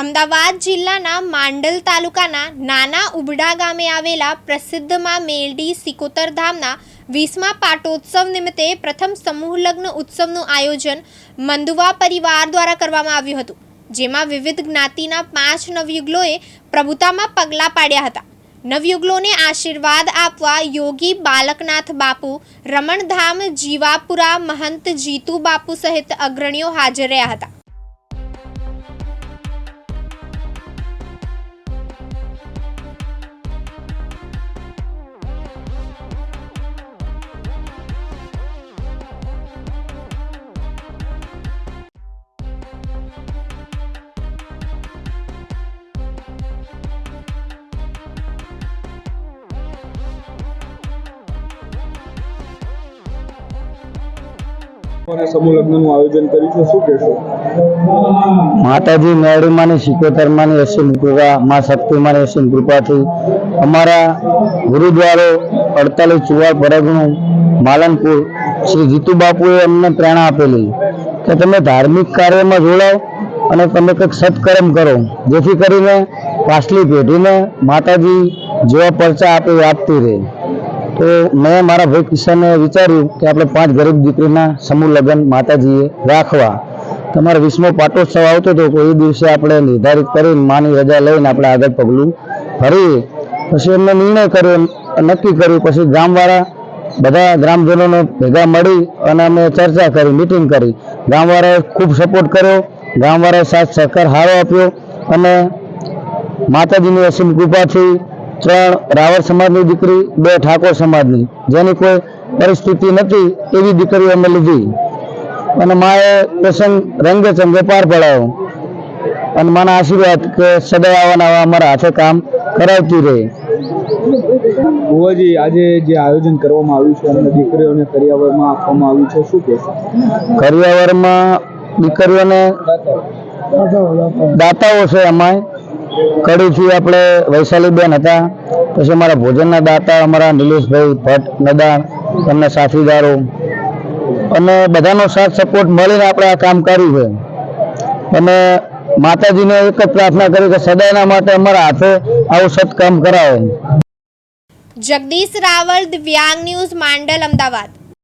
અમદાવાદ જિલ્લાના માંડલ તાલુકાના નાના ઉબડા ગામે આવેલા પ્રસિદ્ધમાં મેલડી સિકોતર ધામના વીસમા પાટોત્સવ નિમિત્તે પ્રથમ સમૂહ લગ્ન ઉત્સવનું આયોજન મંદુવા પરિવાર દ્વારા કરવામાં આવ્યું હતું, જેમાં વિવિધ જ્ઞાતિના પાંચ નવયુગલોએ પ્રભુતામાં પગલાં પાડ્યા હતા. નવયુગલોને આશીર્વાદ આપવા યોગી બાલકનાથ બાપુ, રમણધામ, જીવાપુરા, મહંત જીતુ બાપુ સહિત અગ્રણીઓ હાજર રહ્યા હતા. માતાજી મેરડીમાંની સિકોતરમાંની અસીમ કૃપા, મા શક્તિમાંની અસીમ કૃપાથી અમારા ગુરુદ્વારો અડતાલીસ ચુવાડ પરગણું, માલનપુર, શ્રી જીતુ બાપુએ અમને પ્રેરણા આપેલી કે તમે ધાર્મિક કાર્યમાં જોડાઓ અને તમે કંઈક સત્કર્મ કરો, જેથી કરીને પાછલી પેઢીને માતાજી જેવા પરચા આપે આપતી રહે. તો મેં મારા ભાઈ કિશને વિચાર્યું કે આપણે પાંચ ગરીબ દીકરીના સમૂહ લગ્ન માતાજીએ રાખવા. તમારો વીસમો પાટોત્સવ આવતો હતો તો એ દિવસે આપણે નિર્ધારિત કરીને માની રજા લઈને આપણે આગળ પગલું ભરીએ. પછી એમને નિર્ણય કર્યો, નક્કી કર્યું, પછી ગામવાળા બધા ગ્રામજનોને ભેગા મળી અને અમે ચર્ચા કરી મિટિંગ કરી. ગામવાળાએ ખૂબ સપોર્ટ કર્યો, ગામવાળાએ સાથ સહકાર હારો આપ્યો અને માતાજીની અસીમ કૃપાથી ત્રણ રાવળ સમાજની દીકરી બે ઠાકોર સમાજની. જેની કોઈ પરિસ્થિતિ નથી એવી દીકરીઓ અમે લીધી. અને માએ પ્રસંગ રંગે ચંગે પાર પડાયો. અને મારા આશીર્વાદ કે સદાય આવવાના આવા અમારા હાથે કામ કરાવતી રહે. ભુવાજી આજે જે આયોજન કરવામાં આવ્યું છે અમને દીકરીઓને કરિયાવરમાં આપવામાં આવ્યું છે શું કહેશો? કરિયાવરમાં દીકરીઓને દાતાઓ છે અમાય. કડીથી આપણે વૈશાલીબેન હતા. પછી અમારા ભોજનના દાતા, અમારા નિલેશભાઈ ભટ્ટ, નદાણ, એમના સાથીદારો. અને બધાનો સાથ સપોર્ટ મળીને આપણે આ કામ કર્યું છે. અને માતાજીને એક જ પ્રાર્થના કરી કે સદાયના માટે અમારા હાથે આવું સત્કામ કરાવે. જગદીશ રાવલ દિવ્યાંગ ન્યૂઝ માંડલ, અમદાવાદ.